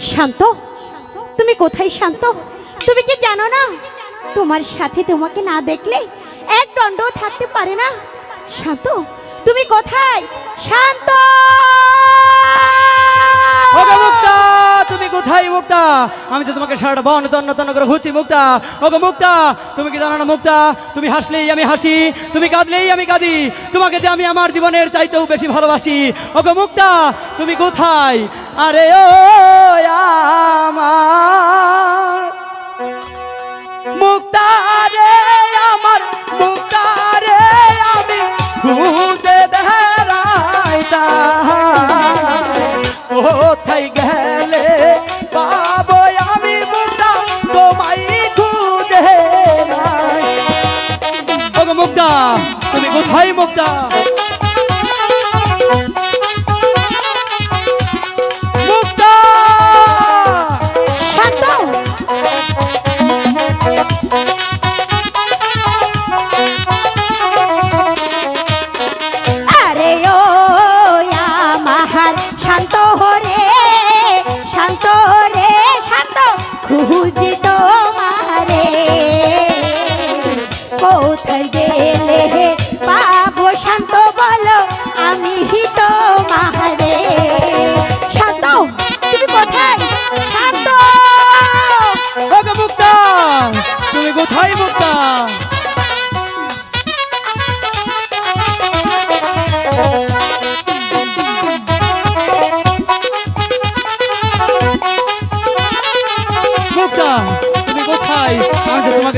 শান্ত? তুমি কোথায় শান্ত? তুমি কি জানো না? তোমার সাথে তোমাকে না দেখলে এক দণ্ড থাকতে পারে না। শান্ত, তুমি কোথায়? শান্ত! মুক্তা। আমি তো তোমাকে সারাটা বন, তন্ন তন্ন করে ঘুরছি মুক্তা। ওগো মুক্তা, তুমি কি জানো না মুক্তা? তুমি হাসলেই আমি হাসি, তুমি কাঁদলেই আমি কাঁদি। তোমাকে যে আমি আমার জীবনের চাইতেও বেশি ভালোবাসি। ওগো মুক্তা, তুমি কোথায়? আরে ও, আমার মুক্তা রে, আমার মুক্তা রে, আমি খুঁজে বেড়াইতাম কোথায় গেলে কোথায় গেলে পাবো শান্ত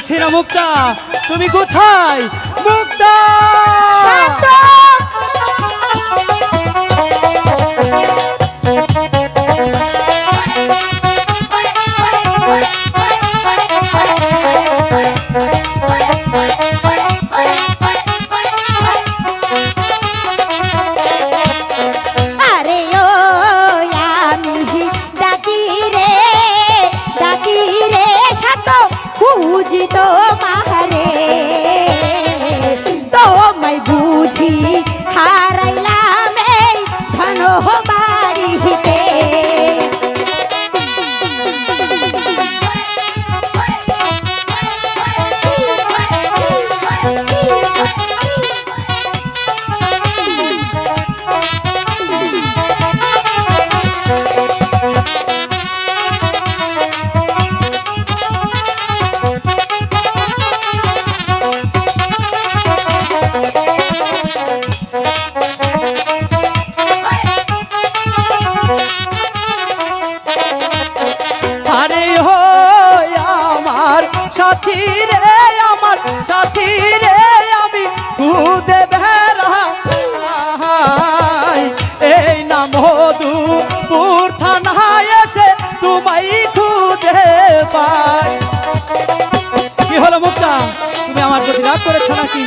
পারছি না মুক্তা? তুমি কোথায়? মুক্তা! রাগ করেছ নাকি?